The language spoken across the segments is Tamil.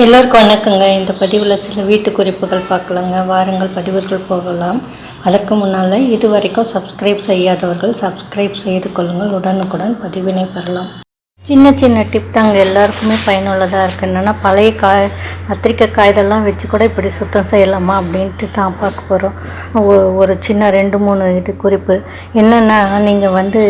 எல்லோருக்கும் வணக்கங்க. இந்த பதிவில் சில வீட்டு குறிப்புகள் பார்க்கலாங்க. வாருங்கள் பதிவுகள் போகலாம். அதற்கு முன்னால் இது வரைக்கும் சப்ஸ்கிரைப் செய்யாதவர்கள் சப்ஸ்கிரைப் செய்து கொள்ளுங்கள். உடனுக்குடன் பதிவினை பெறலாம். சின்ன சின்ன டிப் தாங்க எல்லாருக்குமே பயனுள்ளதாக இருக்குது என்னென்னா பழைய காய் கத்திரிக்காய் காய்தெல்லாம் வச்சு கூட இப்படி சுத்தம் செய்யலாமா அப்படின்ட்டு தான் பார்க்க போகிறோம் ஒரு சின்ன ரெண்டு மூணு இது குறிப்பு. என்னென்னா நீங்கள் வந்து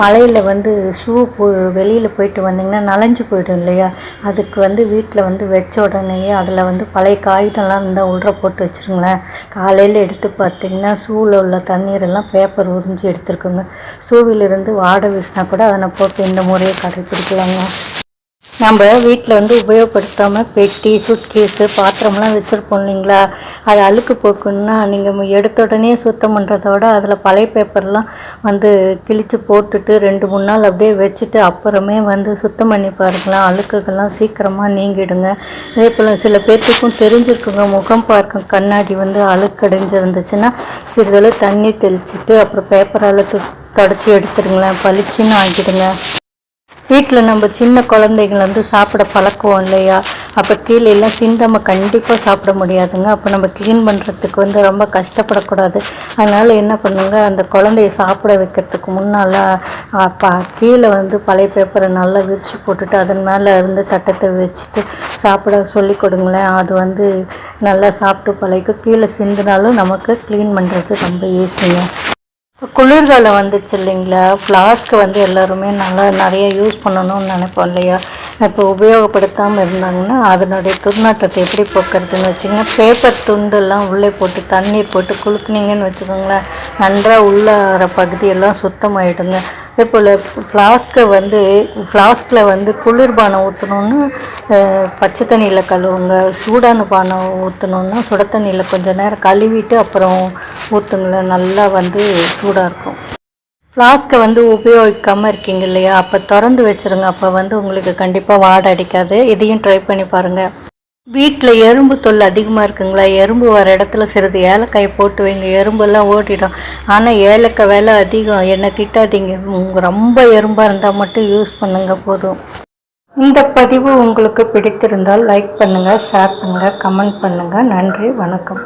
மழையில் வந்து ஷூ போ வெளியில் போயிட்டு வந்தீங்கன்னா நனைஞ்சு போயிடும் இல்லையா? அதுக்கு வந்து வீட்டில் வந்து வச்ச உடனேயே அதில் வந்து பழைய காகிதம்லாம் இருந்தால் உள்ள போட்டு வச்சுருங்களேன். காலையில் எடுத்து பார்த்தீங்கன்னா ஷூவில் உள்ள தண்ணீரெல்லாம் பேப்பர் உறிஞ்சி எடுத்துருக்குங்க. ஷூவிலிருந்து வாடை வீசினா கூட அதனை போட்டு இந்த முறையை கடைப்பிடிக்கலாங்க நம்ம வீட்டில் வந்து உபயோகப்படுத்தாமல் பெட்டி சுட்கேஸு பாத்திரம்லாம் வச்சுருப்போம் இல்லைங்களா? அது அழுக்கு போக்குன்னா நீங்கள் எடுத்த உடனே சுத்தம் பண்ணுறத விட அதில் பழைய பேப்பர்லாம் வந்து கிழித்து போட்டுட்டு ரெண்டு மூணு நாள் அப்படியே வச்சுட்டு அப்புறமே வந்து சுத்தம் பண்ணி பாருங்களேன். அழுக்குகள்லாம் சீக்கிரமாக நீங்கிடுங்க. அதே போல் சில பேர்த்துக்கும் தெரிஞ்சிருக்குங்க. முகம் பார்க்கும் கண்ணாடி வந்து அழுக்கடைஞ்சிருந்துச்சுன்னா சிறிதளவு தண்ணி தெளிச்சிட்டு அப்புறம் பேப்பரால் து தொடச்சி எடுத்துருங்களேன். பளிச்சுன்னு ஆகிடுங்க. வீட்டில் நம்ம சின்ன குழந்தைகள் வந்து சாப்பிட பழக்குவோம் இல்லையா? அப்போ கீழே எல்லாம் சிந்தாமல் கண்டிப்பாக சாப்பிட முடியாதுங்க. அப்போ நம்ம க்ளீன் பண்ணுறதுக்கு வந்து ரொம்ப கஷ்டப்படக்கூடாது. அதனால் என்ன பண்ணுங்க? அந்த குழந்தைய சாப்பிட வைக்கிறதுக்கு முன்னால் அப்போ கீழே வந்து பழைய பேப்பரை நல்லா விரித்து போட்டுட்டு அதன் மேலே இருந்து தட்டத்தை வச்சுட்டு சாப்பிட சொல்லி கொடுங்களேன். அது வந்து நல்லா சாப்பிட்டு பழகிக்கும். கீழே சிந்தினாலும் நமக்கு க்ளீன் பண்ணுறது ரொம்ப ஈஸிங்க குளிர்காலம் வந்துச்சு இல்லைங்களா? ஃப்ளாஸ்க்கு வந்து எல்லாருமே நல்லா நிறைய யூஸ் பண்ணணும்னு நினைப்போம் இல்லையா? இப்போ உபயோகப்படுத்தாமல் இருந்தாங்கன்னா அதனுடைய துர்நாற்றத்தை எப்படி போக்குறதுன்னு வச்சிங்கன்னா பேப்பர் துண்டெல்லாம் உள்ளே போட்டு தண்ணீர் போட்டு குளுக்குனீங்கன்னு வச்சுக்கோங்களேன். நன்றாக உள்ள பகுதியெல்லாம் சுத்தமாயிடுங்க. அதே போல் ஃப்ளாஸ்க்கை வந்து ஃப்ளாஸ்கில் வந்து குளிர்பானம் ஊற்றணுன்னு பச்சை தண்ணியில் கழுவுங்க. சூடான பானம் ஊற்றணுன்னா சுட தண்ணியில் கொஞ்சம் நேரம் கழுவிட்டு அப்புறம் ஊற்றுங்களேன் நல்லா வந்து சூடாக இருக்கும் ஃப்ளாஸ்க்கை வந்து உபயோகிக்காமல் இருக்கீங்க இல்லையா? அப்போ திறந்து வச்சுருங்க. அப்போ வந்து உங்களுக்கு கண்டிப்பாக வாடை அடிக்காது. இதையும் ட்ரை பண்ணி பாருங்கள் வீட்டில் எறும்பு தொல் அதிகமாக இருக்குங்களா? எறும்பு வர இடத்துல சிறிது ஏலக்காய் போட்டு வைங்க. எறும்பெல்லாம் ஓட்டிடும் ஆனால் ஏலக்காய் விலை அதிகம். என்ன திட்டாதீங்க. ரொம்ப எறும்பாக இருந்தால் மட்டும் யூஸ் பண்ணுங்க. போதும். இந்த பதிவு உங்களுக்கு பிடித்திருந்தால் லைக் பண்ணுங்கள் ஷேர் பண்ணுங்கள் கமெண்ட் பண்ணுங்கள் நன்றி. வணக்கம்.